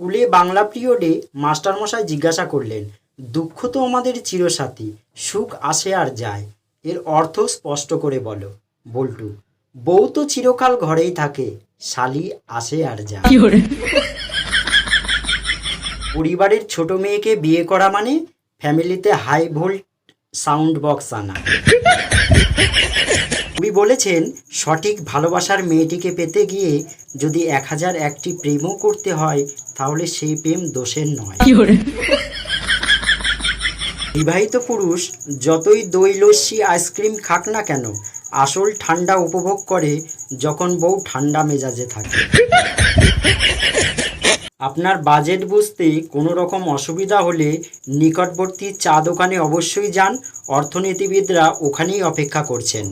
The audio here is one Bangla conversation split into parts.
স্কুলে বাংলা পিরিয়ডে মাস্টারমশাই জিজ্ঞাসা করলেন দুঃখ তো আমাদের চিরসাথী সুখ আসে আর যায়। এর অর্থ স্পষ্ট করে বলো। বল্টু বউ তো চিরকাল ঘরেই থাকে শালি আসে আর যায়। পরিবারের ছোট মেয়েকে বিয়ে করা মানে ফ্যামিলিতে হাই ভোল্ট সাউন্ড বক্স আনা। কবি বলেছেন সঠিক ভালোবাসার মেয়েটিকে পেতে গিয়ে যদি এক হাজার একটি প্রেমও করতে হয় তাহলে সেই প্রেম দোষের নয়। বিবাহিত পুরুষ যতই দই লস্যি আইসক্রিম খাক না কেন আসল ঠান্ডা উপভোগ করে যখন বউ ঠান্ডা মেজাজে থাকে। আপনার বাজেট বুঝতে কোনো রকম অসুবিধা হলে নিকটবর্তী চা দোকানে অবশ্যই যান। অর্থনীতিবিদরা ওখানেই অপেক্ষা করছেন।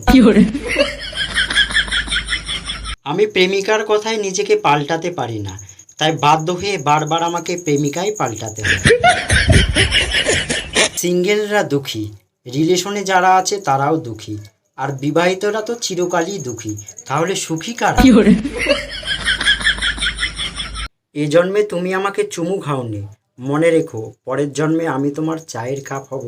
আমি প্রেমিকার কথায় নিজেকে পাল্টাতে পারি না। তাই বাধ্য হয়ে বারবার আমাকে প্রেমিকাই পাল্টাতে হয়। সিঙ্গেলরা দুঃখী। রিলেশনে যারা আছে তারাও দুঃখী। আর বিবাহিতরা তো চিরকালই দুঃখী। তাহলে সুখী কারা? এ জন্মে তুমি আমাকে চুমু খাওনি। মনে রেখো পরের জন্মে আমি তোমার চায়ের কাপ হব।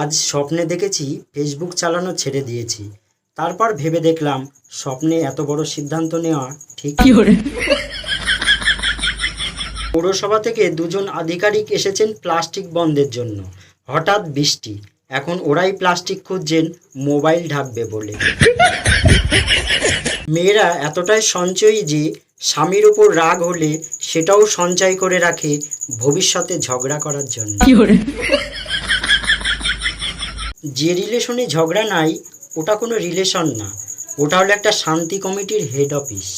আজ স্বপ্নে দেখেছি ফেসবুক চালানো ছেড়ে দিয়েছি। তারপর ভেবে দেখলাম স্বপ্নে এত বড় সিদ্ধান্ত নেওয়া ঠিক পৌরসভা থেকে দুজন আধিকারিক এসেছেন প্লাস্টিক বন্ধের জন্য। হঠাৎ বৃষ্টি। এখন ওরাই প্লাস্টিক খুঁজছেন মোবাইল ঢাকবে বলে। মেয়েরা এতটাই সঞ্চয়ী যে স্বামীর উপর রাগ হলে সেটাও সঞ্চয় করে রাখে ভবিষ্যতে ঝগড়া করার জন্য। যে রিলেশনে ঝগড়া নাই ওটা কোনো রিলেশন না। ওটা হলো একটা শান্তি কমিটির হেড অফিস।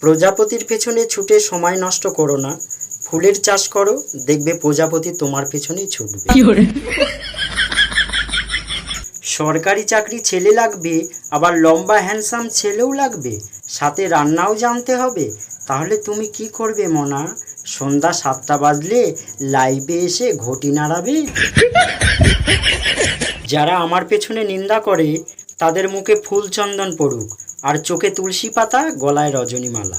প্রজাপতির পেছনে ছুটে সময় নষ্ট করো না। ফুলের চাষ করো দেখবে প্রজাপতি তোমার পেছনেই ছুটবে। সরকারি চাকরি ছেলে লাগবে, আবার লম্বা হ্যান্ডসাম ছেলেও লাগবে। সাথে রান্নাও জানতে হবে। তাহলে তুমি কি করবে মনা? সন্ধ্যা সাতটা বাজলে লাইভে এসে ঘটি নাড়াবে? যারা আমার পেছনে নিন্দা করে, তাদের মুখে ফুল চন্দন পড়ুক, আর চোখে তুলসী পাতা, গলায় রজনীমালা।